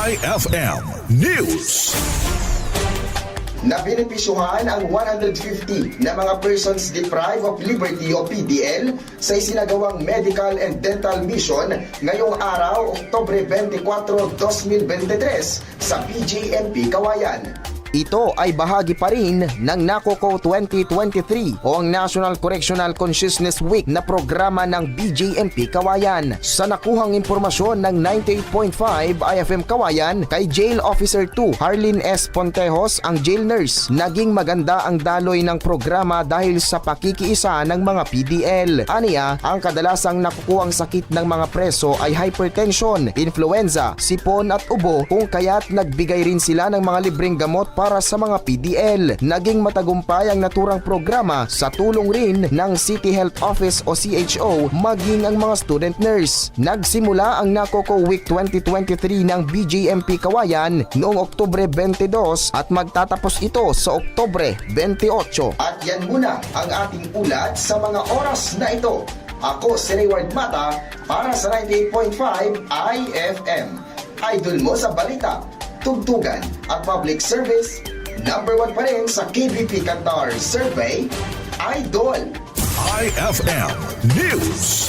IFM News. na benepisyuhan ang 150 na mga persons deprived of liberty o PDL sa isinagawang medical and dental mission ngayong araw, Oktobre 24, 2023 sa PJMP Kawayan. Ito ay bahagi pa rin ng NACOCO 2023 o ang National Correctional Consciousness Week na programa ng BJMP Kawayan. Sa nakuhang impormasyon ng 98.5 IFM Kawayan kay Jail Officer 2 Harlin S. Pontejos ang jail nurse. Naging maganda ang daloy ng programa dahil sa pakikiisa ng mga PDL. Aniya, ang kadalasang nakukuhang sakit ng mga preso ay hypertension, influenza, sipon at ubo kung kaya't nagbigay rin sila ng mga libreng gamot para sa mga PDL. Naging matagumpay ang naturang programa sa tulong rin ng City Health Office o CHO maging ang mga student nurse. Nagsimula ang NACOCO Week 2023 ng BJMP Kawayan noong Oktubre 22 at magtatapos ito sa Oktubre 28. At yan muna ang ating ulat sa mga oras na ito. Ako si Rayward Mata para sa 98.5 IFM. Idol mo sa balita, tugtugan at public service, number one pa rin sa KBP Qatar Survey, Idol. IFM News.